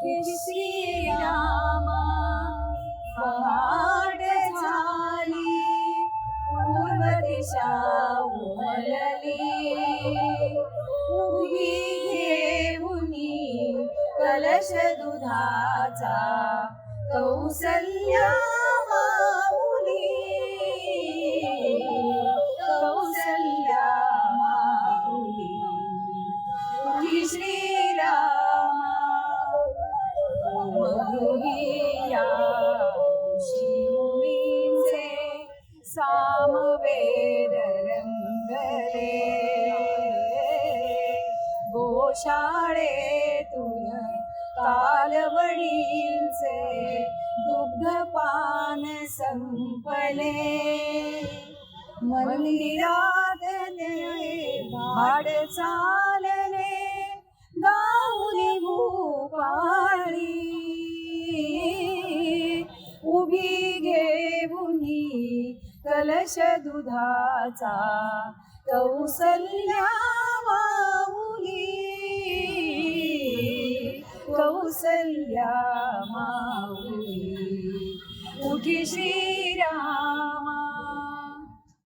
श्रीरामा पहाड झाली पूर्व दिशा उमलली. उभी घेऊनी कलश दुधाचा कौसल्या सामवेदरङ्गले। गोशाळेतून कालवडींचे दुग्धपान संपले। मंदिरात ते भाड चालले। कलश दुधाचा कौसल्या माऊली. कौसल्या माऊली. उठी श्री